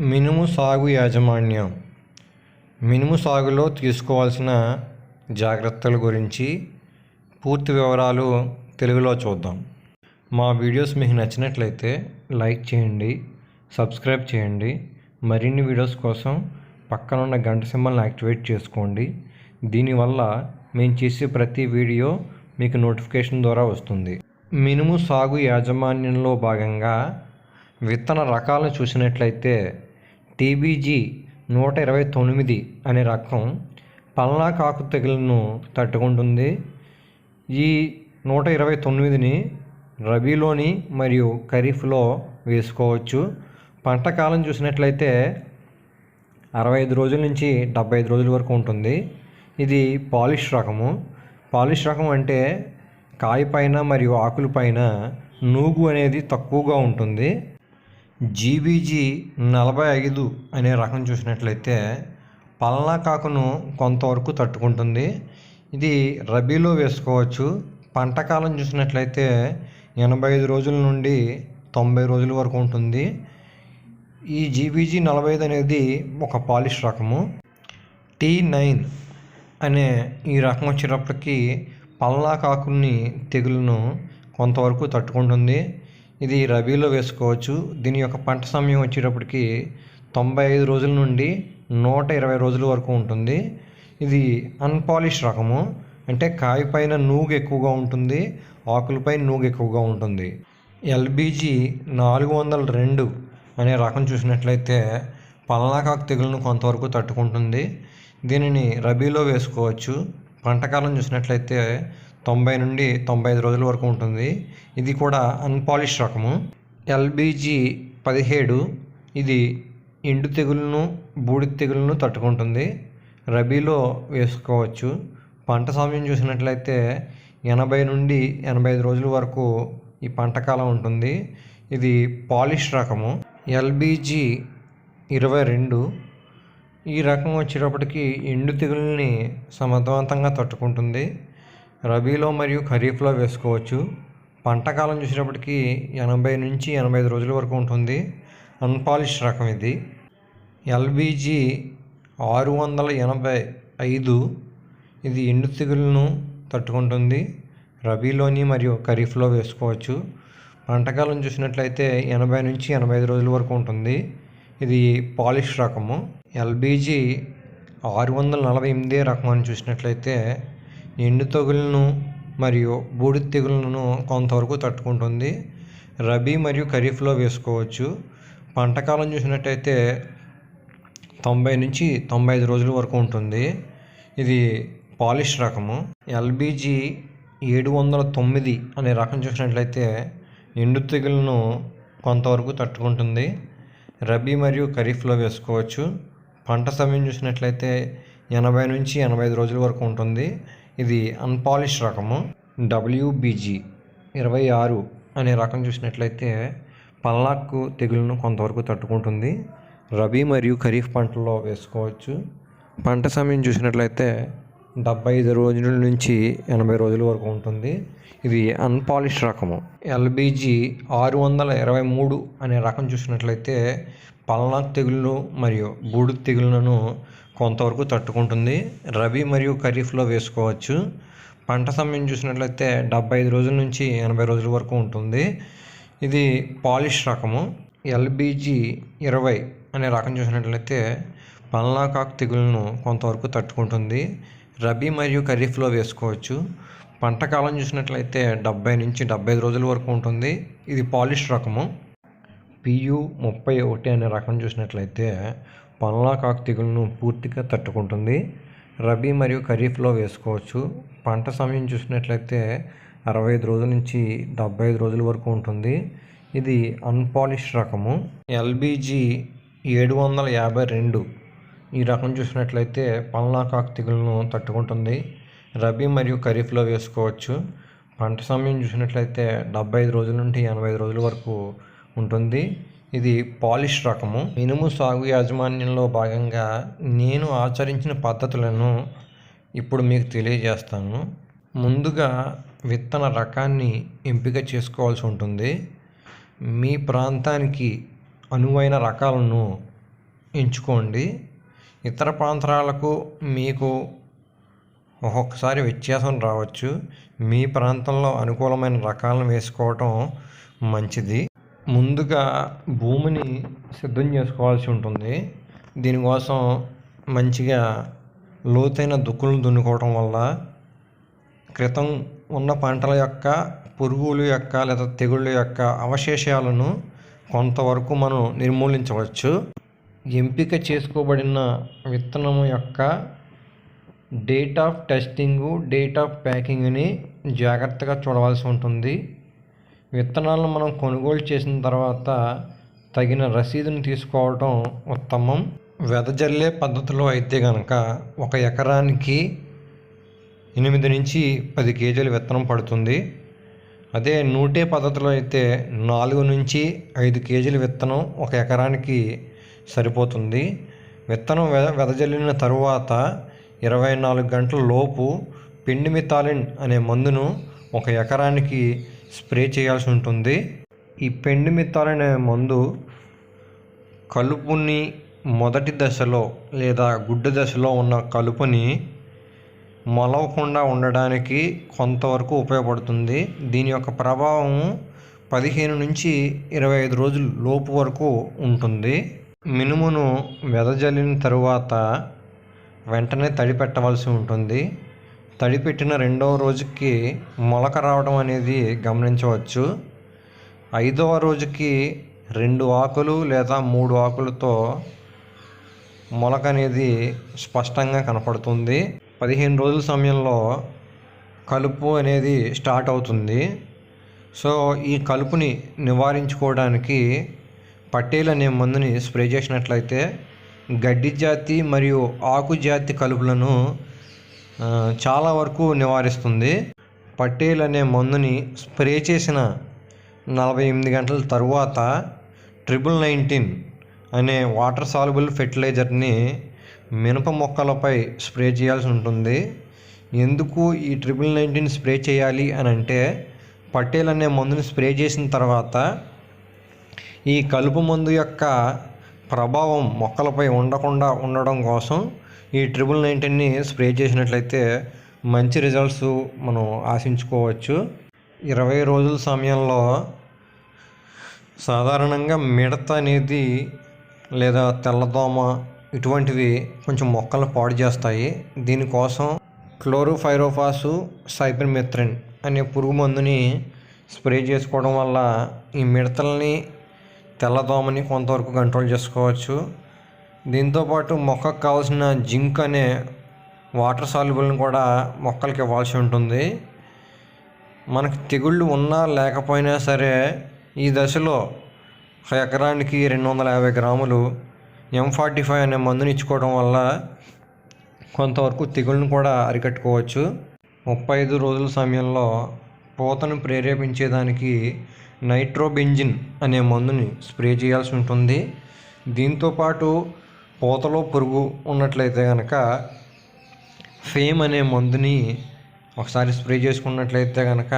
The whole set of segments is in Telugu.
మినుము సాగు యాజమాన్యం. మినుము సాగులో తీసుకోవాల్సిన జాగ్రత్తల గురించి పూర్తి వివరాలు తెలుగులో చూద్దాం. మా వీడియోస్ మీకు నచ్చినట్లయితే లైక్ చేయండి సబ్స్క్రైబ్ చేయండి. మరిన్ని వీడియోస్ కోసం పక్కనున్న గంట సింబల్ని యాక్టివేట్ చేసుకోండి. దీనివల్ల మేము చేసే ప్రతి వీడియో మీకు నోటిఫికేషన్ ద్వారా వస్తుంది. మినుము సాగు యాజమాన్యంలో భాగంగా విత్తన రకాలను చూసినట్లయితే టీబీజీ నూట ఇరవై తొమ్మిది అనే రకం పల్నా కాకు తెగులను తట్టుకుంటుంది. ఈ నూట ఇరవై తొమ్మిదిని రబీలోని మరియు ఖరీఫ్లో వేసుకోవచ్చు. పంట కాలం చూసినట్లయితే అరవై ఐదు రోజుల నుంచి డెబ్బై ఐదు రోజుల వరకు ఉంటుంది. ఇది పాలిష్ రకము. పాలిష్ రకం అంటే కాయ పైన మరియు ఆకుల పైన నూగు అనేది తక్కువగా ఉంటుంది. జీబీజీ నలభై ఐదు అనే రకం చూసినట్లయితే పల్నా కాకును కొంతవరకు తట్టుకుంటుంది. ఇది రబీలో వేసుకోవచ్చు. పంట కాలం చూసినట్లయితే ఎనభై ఐదు రోజుల నుండి తొంభై రోజుల వరకు ఉంటుంది. ఈ జీబీజీ నలభై ఐదు అనేది ఒక పాలిష్ రకము. టీ నైన్ అనే ఈ రకం వచ్చేటప్పటికి పల్లా కాకుని తెగులను కొంతవరకు తట్టుకుంటుంది. ఇది రబీలో వేసుకోవచ్చు. దీని యొక్క పంట సమయం వచ్చేటప్పటికి తొంభై ఐదు రోజుల నుండి నూట ఇరవై రోజుల వరకు ఉంటుంది. ఇది అన్పాలిష్ రకము. అంటే కాయ పైన నూగు ఎక్కువగా ఉంటుంది ఆకులపై నూగు ఎక్కువగా ఉంటుంది. ఎల్బీజీ నాలుగు వందల రెండు అనే రకం చూసినట్లయితే పల్లాకాకు తెగులను కొంతవరకు తట్టుకుంటుంది. దీనిని రబీలో వేసుకోవచ్చు. పంటకాలం చూసినట్లయితే తొంభై నుండి తొంభై ఐదు రోజుల వరకు ఉంటుంది. ఇది కూడా అన్పాలిష్ రకము. ఎల్బీజీ పదిహేడు ఇది ఎండు తెగులను బూడిద తెగులను తట్టుకుంటుంది. రబీలో వేసుకోవచ్చు. పంట సమయం చూసినట్లయితే ఎనభై నుండి ఎనభై ఐదు రోజుల వరకు ఈ పంట కాలం ఉంటుంది. ఇది పాలిష్ రకము. ఎల్బీజీ ఇరవై రెండు ఈ రకం వచ్చేటప్పటికి ఎండు తెగుల్ని సమర్థవంతంగా తట్టుకుంటుంది. రబీలో మరియు ఖరీఫ్లో వేసుకోవచ్చు. పంట కాలం చూసినప్పటికీ ఎనభై నుంచి ఎనభై ఐదు రోజుల వరకు ఉంటుంది. అన్పాలిష్ రకం ఇది. ఎల్బీజీ ఆరు వందల ఎనభై ఐదు ఇది ఎండు తెగులను తట్టుకుంటుంది. రబీలోని మరియు ఖరీఫ్లో వేసుకోవచ్చు. పంటకాలం చూసినట్లయితే ఎనభై నుంచి ఎనభై ఐదు రోజుల వరకు ఉంటుంది. ఇది పాలిష్ రకము. ఎల్బీజీ ఆరు వందల నలభై ఎనిమిది రకం అని చూసినట్లయితే ఎండు తెగులను మరియు బూడిద తెగులను కొంతవరకు తట్టుకుంటుంది. రబీ మరియు ఖరీఫ్లో వేసుకోవచ్చు. పంటకాలం చూసినట్టయితే తొంభై నుంచి తొంభై ఐదు రోజుల వరకు ఉంటుంది. ఇది పాలిష్ రకము. ఎల్బీజీ ఏడు వందల తొమ్మిది అనే రకం చూసినట్లయితే ఎండు తెగులను కొంతవరకు తట్టుకుంటుంది. రబీ మరియు ఖరీఫ్లో వేసుకోవచ్చు. పంట సమయం చూసినట్లయితే ఎనభై నుంచి ఎనభై ఐదు రోజుల వరకు ఉంటుంది. ఇది అన్పాలిష్ రకము. డబ్ల్యూబీజీ ఇరవై ఆరు అనే రకం చూసినట్లయితే పల్నాకు తెగులను కొంతవరకు తట్టుకుంటుంది. రబీ మరియు ఖరీఫ్ పంటల్లో వేసుకోవచ్చు. పంట సమయం చూసినట్లయితే డెబ్బై ఐదు రోజుల నుంచి ఎనభై రోజుల వరకు ఉంటుంది. ఇది అన్పాలిష్ రకము. ఎల్బీజీ ఆరు వందల ఇరవై మూడు అనే రకం చూసినట్లయితే పల్నాక్ తెగులను మరియు బూడిద తెగుళ్ళను కొంతవరకు తట్టుకుంటుంది. రబీ మరియు ఖరీఫ్లో వేసుకోవచ్చు. పంట సమయం చూసినట్లయితే డెబ్బై ఐదు రోజుల నుంచి ఎనభై రోజుల వరకు ఉంటుంది. ఇది పాలిష్ రకము. ఎల్బీజీ ఇరవై అనే రకం చూసినట్లయితే పల్నాకాక్ తెగులను కొంతవరకు తట్టుకుంటుంది. రబీ మరియు ఖరీఫ్లో వేసుకోవచ్చు. పంట కాలం చూసినట్లయితే డెబ్బై నుంచి డెబ్బై ఐదు రోజుల వరకు ఉంటుంది. ఇది పాలిష్ రకము. పియు ముప్పై ఒకటి అనే రకం చూసినట్లయితే పల్నాకాక్ తెగులను పూర్తిగా తట్టుకుంటుంది. రబీ మరియు ఖరీఫ్లో వేసుకోవచ్చు. పంట సమయం చూసినట్లయితే అరవై ఐదు రోజుల నుంచి డెబ్బై ఐదు రోజుల వరకు ఉంటుంది. ఇది అన్పాలిష్ రకము. ఎల్బీజీ ఏడు వందల యాభై రెండు ఈ రకం చూసినట్లయితే పల్నాకాక్ తెగులను తట్టుకుంటుంది. రబీ మరియు ఖరీఫ్లో వేసుకోవచ్చు. పంట సమయం చూసినట్లయితే డెబ్బై ఐదు రోజుల నుండి ఎనభై ఐదు రోజుల వరకు ఉంటుంది. ఇది పాలిష్ రకము. మినుము సాగు యాజమాన్యంలో భాగంగా నేను ఆచరించిన పద్ధతులను ఇప్పుడు మీకు తెలియజేస్తాను. ముందుగా విత్తన రకాన్ని ఎంపిక చేసుకోవాల్సి ఉంటుంది. మీ ప్రాంతానికి అనువైన రకాలను ఎంచుకోండి. ఇతర ప్రాంతాలకు మీకు ఒక్కొక్కసారి వ్యత్యాసం రావచ్చు. మీ ప్రాంతంలో అనుకూలమైన రకాలను వేసుకోవటం మంచిది. ముందుగా భూమిని సిద్ధం చేసుకోవాల్సి ఉంటుంది. దీనికోసం మంచిగా లోతైన దుక్కులను దున్నుకోవటం వల్ల క్రితం ఉన్న పంటల యొక్క పురుగుల యొక్క లేదా తెగుళ్ళ యొక్క అవశేషాలను కొంతవరకు మనం నిర్మూలించవచ్చు. ఎంపిక చేసుకోబడిన విత్తనం యొక్క date of testing date of ప్యాకింగ్ని జాగ్రత్తగా చూడవలసి ఉంటుంది. విత్తనాలను మనం కొనుగోలు చేసిన తర్వాత తగిన రసీదుని తీసుకోవడం ఉత్తమం. వెదజల్లే పద్ధతిలో అయితే కనుక ఒక ఎకరానికి ఎనిమిది నుంచి పది కేజీల విత్తనం పడుతుంది. అదే నూటే పద్ధతిలో అయితే నాలుగు నుంచి ఐదు కేజీల విత్తనం ఒక ఎకరానికి సరిపోతుంది. విత్తనం వెద వెదజల్లిన తరువాత ఇరవై నాలుగు గంటల లోపు పిండిమితాలిన్ అనే మందును ఒక ఎకరానికి స్ప్రే చేయాల్సి ఉంటుంది. ఈ పెండిమితాలిన్ అనే మందు కలుపుని మొదటి దశలో లేదా గుడ్డు దశలో ఉన్న కలుపుని మొలవకుండా ఉండడానికి కొంతవరకు ఉపయోగపడుతుంది. దీని యొక్క ప్రభావం పదిహేను నుంచి ఇరవై ఐదు రోజుల లోపు వరకు ఉంటుంది. మినుమును వెదజల్లిన తరువాత వెంటనే తడిపెట్టవలసి ఉంటుంది. తడి పెట్టిన రెండవ రోజుకి మొలక రావడం అనేది గమనించవచ్చు. ఐదవ రోజుకి రెండు ఆకులు లేదా మూడు ఆకులతో మొలక అనేది స్పష్టంగా కనపడుతుంది. పదిహేను రోజుల సమయంలో కలుపు అనేది స్టార్ట్ అవుతుంది. సో ఈ కలుపుని నివారించుకోవడానికి పట్టేలు అనే మందుని స్ప్రే చేసినట్లయితే గడ్డి జాతి మరియు ఆకు జాతి కలుపులను చాలా వరకు నివారిస్తుంది. పటేల్ అనే మందుని స్ప్రే చేసిన నలభై ఎనిమిది గంటల తరువాత ట్రిపుల్ నైన్టీన్ అనే వాటర్ సాల్యుబుల్ ఫెర్టిలైజర్ని మినప మొక్కలపై స్ప్రే చేయాల్సి ఉంటుంది. ఎందుకు ఈ ట్రిపుల్ నైన్టీన్ స్ప్రే చేయాలి అని అంటే పటేల్ అనే మందుని స్ప్రే చేసిన తర్వాత ఈ కలుపు మందు యొక్క ప్రభావం మొక్కలపై ఉండకుండా ఉండడం కోసం ఈ ట్రిపుల్ నైన్టీన్ని స్ప్రే చేసినట్లయితే మంచి రిజల్ట్స్ మనం ఆశించుకోవచ్చు. ఇరవై రోజుల సమయంలో సాధారణంగా మిడత అనేది లేదా తెల్లదోమ ఇటువంటివి కొంచెం మొక్కలు పాడు చేస్తాయి. దీనికోసం క్లోరోఫైరోఫాసు సైపర్మిత్రిన్ అనే పురుగు మందుని స్ప్రే చేసుకోవడం వల్ల ఈ మిడతల్ని తెల్లదోమని కొంతవరకు కంట్రోల్ చేసుకోవచ్చు. దీంతోపాటు మొక్కకు కావాల్సిన జింక్ అనే వాటర్ సాల్యుబుల్ని కూడా మొక్కలకి ఇవ్వాల్సి ఉంటుంది. మనకు తెగుళ్ళు ఉన్నా లేకపోయినా సరే ఈ దశలో ఒక ఎకరానికి రెండు వందల యాభై గ్రాములు ఎం ఫార్టీ ఫైవ్ అనే మందుని ఇచ్చుకోవడం వల్ల కొంతవరకు తెగుళ్ళను కూడా అరికట్టుకోవచ్చు. ముప్పై ఐదు రోజుల సమయంలో పూతను ప్రేరేపించేదానికి నైట్రోబెంజిన్ అనే మందుని స్ప్రే చేయాల్సి ఉంటుంది. దీంతోపాటు పూతలో పురుగు ఉన్నట్లయితే కనుక ఫేమ్ అనే మందుని ఒకసారి స్ప్రే చేసుకున్నట్లయితే కనుక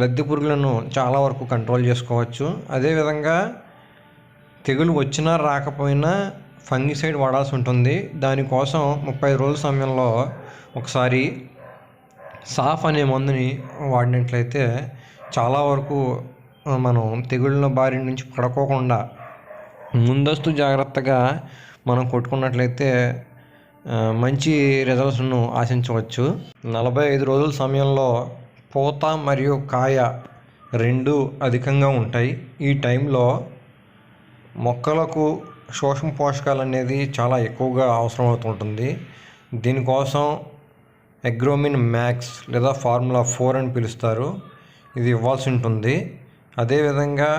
లద్దె పురుగులను చాలా వరకు కంట్రోల్ చేసుకోవచ్చు. అదేవిధంగా తెగులు వచ్చినా రాకపోయినా ఫంగిసైడ్ వాడాల్సి ఉంటుంది. దానికోసం ముప్పై రోజుల సమయంలో ఒకసారి సాఫ్ అనే మందుని వాడినట్లయితే చాలా వరకు మనం తెగుళ్ళ బారి నుంచి పడుకోకుండా ముందస్తు జాగ్రత్తగా మనం కొట్టుకున్నట్లయితే మంచి రిజల్ట్స్ను ఆశించవచ్చు. నలభై ఐదు రోజుల సమయంలో పూత మరియు కాయ రెండు అధికంగా ఉంటాయి. ఈ టైంలో మొక్కలకు సూక్ష్మ పోషకాలు అనేది చాలా ఎక్కువగా అవసరం అవుతుంటుంది దీనికోసం ఎగ్రోమిన్ మ్యాక్స్ లేదా ఫార్ములా ఫోర్ అని పిలుస్తారు. ఇది ఇవ్వాల్సి ఉంటుంది. అదేవిధంగా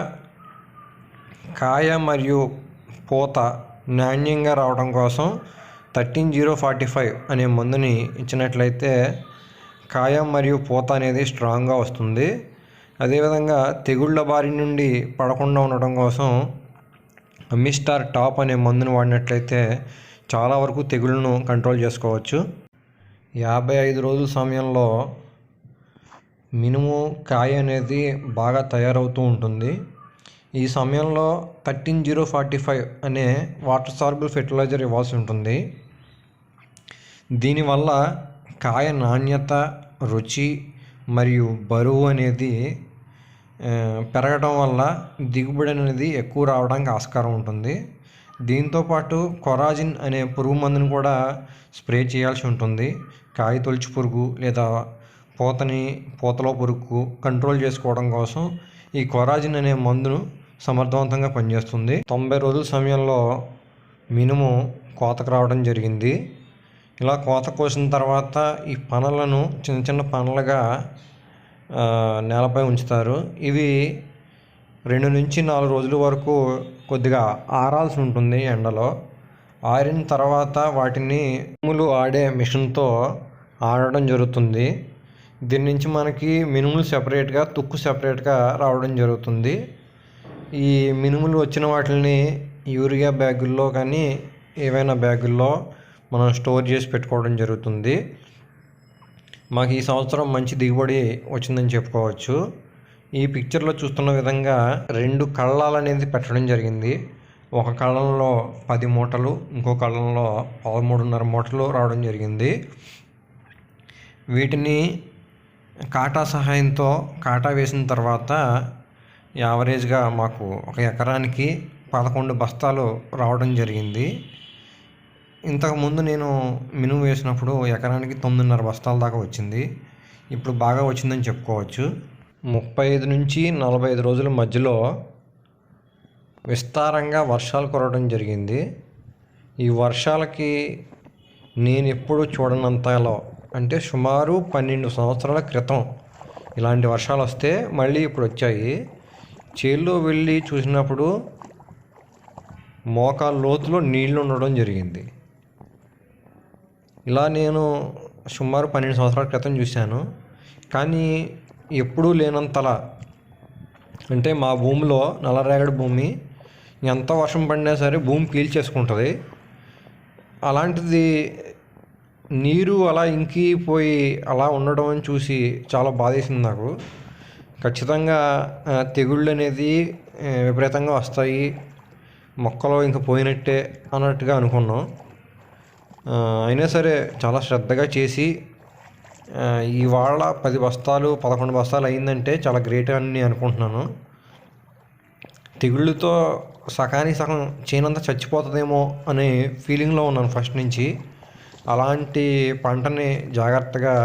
కాయ మరియు పూత నాణ్యంగా రావడం కోసం థర్టీన్ జీరో ఫార్టీ ఫైవ్ అనే మందుని ఇచ్చినట్లయితే కాయ మరియు పూత అనేది స్ట్రాంగ్గా వస్తుంది. అదేవిధంగా తెగుళ్ళ బారి నుండి పడకుండా ఉండడం కోసం మిస్టార్ టాప్ అనే మందును వాడినట్లయితే చాలా వరకు తెగుళ్ళను కంట్రోల్ చేసుకోవచ్చు. యాభై ఐదు రోజుల సమయంలో మినుము కాయ అనేది బాగా తయారవుతూ ఉంటుంది. ఈ సమయంలో థర్టీన్ జీరో ఫార్టీ ఫైవ్ అనే వాటర్ సార్బుల్ ఫెర్టిలైజర్ ఇవ్వాల్సి ఉంటుంది. దీనివల్ల కాయ నాణ్యత రుచి మరియు బరువు అనేది పెరగడం వల్ల దిగుబడి అనేది ఎక్కువ రావడానికి ఆస్కారం ఉంటుంది. దీంతోపాటు కొరాజిన్ అనే పురుగు మందుని కూడా స్ప్రే చేయాల్సి ఉంటుంది. కాయ తొలిచి పురుగు లేదా పూతని పూతలో పురుగు కంట్రోల్ చేసుకోవడం కోసం ఈ కొరాజిన్ అనే మందును సమర్థవంతంగా పనిచేస్తుంది. తొంభై రోజుల సమయంలో మినుము కోతకు రావడం జరిగింది. ఇలా కోత కోసిన తర్వాత ఈ పనలను చిన్న చిన్న పనలుగా నేలపై ఉంచుతారు. ఇవి రెండు నుంచి నాలుగు రోజుల వరకు కొద్దిగా ఆరాల్సి ఉంటుంది ఎండలో. ఆరిన తర్వాత వాటిని మినుములు ఆడే మిషన్తో ఆడడం జరుగుతుంది. దీని నుంచి మనకి మినుములు సెపరేట్గా తుక్కు సెపరేట్గా రావడం జరుగుతుంది. ఈ మినుములు వచ్చిన వాటిని యూరియా బ్యాగుల్లో కానీ ఏవైనా బ్యాగుల్లో మనం స్టోర్ చేసి పెట్టుకోవడం జరుగుతుంది. మాకు ఈ సంవత్సరం మంచి దిగుబడి వచ్చిందని చెప్పుకోవచ్చు. ఈ పిక్చర్లో చూస్తున్న విధంగా రెండు కళ్ళాలు అనేది పెట్టడం జరిగింది. ఒక కళ్ళంలో పది మూటలు ఇంకో కళ్ళంలో పదమూడున్నర మూటలు రావడం జరిగింది. వీటిని కాటా సహాయంతో కాటా వేసిన తర్వాత యావరేజ్గా మాకు ఒక ఎకరానికి పదకొండు బస్తాలు రావడం జరిగింది. ఇంతకుముందు నేను మినుము వేసినప్పుడు ఎకరానికి తొమ్మిదిన్నర బస్తాల దాకా వచ్చింది. ఇప్పుడు బాగా వచ్చిందని చెప్పుకోవచ్చు. ముప్పై ఐదు నుంచి నలభై ఐదు రోజుల మధ్యలో విస్తారంగా వర్షాలు కురవడం జరిగింది. ఈ వర్షాలకి నేను ఎప్పుడు చూడనంతలో అంటే సుమారు పన్నెండు సంవత్సరాల క్రితం ఇలాంటి వర్షాలు వస్తే మళ్ళీ ఇప్పుడు వచ్చాయి. చేల్లో వెళ్ళి చూసినప్పుడు మోకాలు లోతులో నీళ్ళు ఉండడం జరిగింది. ఇలా నేను సుమారు పన్నెండు సంవత్సరాల క్రితం చూశాను. కానీ ఎప్పుడూ లేనంతలా అంటే మా భూమిలో నల్లరేగడి భూమి ఎంత వర్షం పడినా సరే భూమి పీల్చేసుకుంటుంది అలాంటిది నీరు అలా ఇంకిపోయి అలా ఉండడం అని చూసి చాలా బాధేసింది నాకు. ఖచ్చితంగా తెగుళ్ళు అనేది విపరీతంగా వస్తాయి. మొక్కలు ఇంక పోయినట్టే అన్నట్టుగా అనుకున్నాం. అయినా సరే చాలా శ్రద్ధగా చేసి ఇవాళ పది బస్తాలు పదకొండు బస్తాలు అయిందంటే చాలా గ్రేట్ అని నేను అనుకుంటున్నాను. తెగుళ్ళతో సకానికి సగం చేనంతా చచ్చిపోతుందేమో అనే ఫీలింగ్లో ఉన్నాను ఫస్ట్ నుంచి. అలాంటి పంటని జాగ్రత్తగా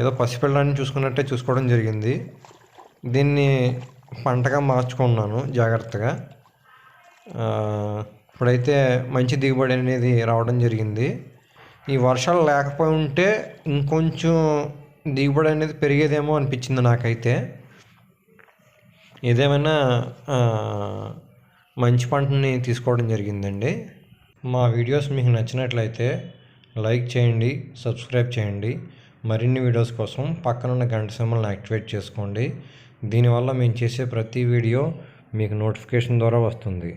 ఏదో పసిపిల్లాన్ని చూసుకున్నట్టే చూసుకోవడం జరిగింది. దీన్ని పంటగా మార్చుకున్నాను జాగ్రత్తగా. ఇప్పుడైతే మంచి దిగుబడి అనేది రావడం జరిగింది. ఈ వర్షాలు లేకపోయి ఉంటే ఇంకొంచెం దిగుబడి అనేది పెరిగేదేమో అనిపించింది నాకైతే. ఏదేమైనా మంచి పంటని తీసుకోవడం జరిగిందండి. మా వీడియోస్ మీకు నచ్చినట్లయితే లైక్ చేయండి సబ్స్క్రైబ్ చేయండి. మరిన్ని వీడియోస్ కోసం పక్కనున్న గంట సింబల్ని యాక్టివేట్ చేసుకోండి. దీనివల్ల మేము చేసే ప్రతి వీడియో మీకు నోటిఫికేషన్ ద్వారా వస్తుంది.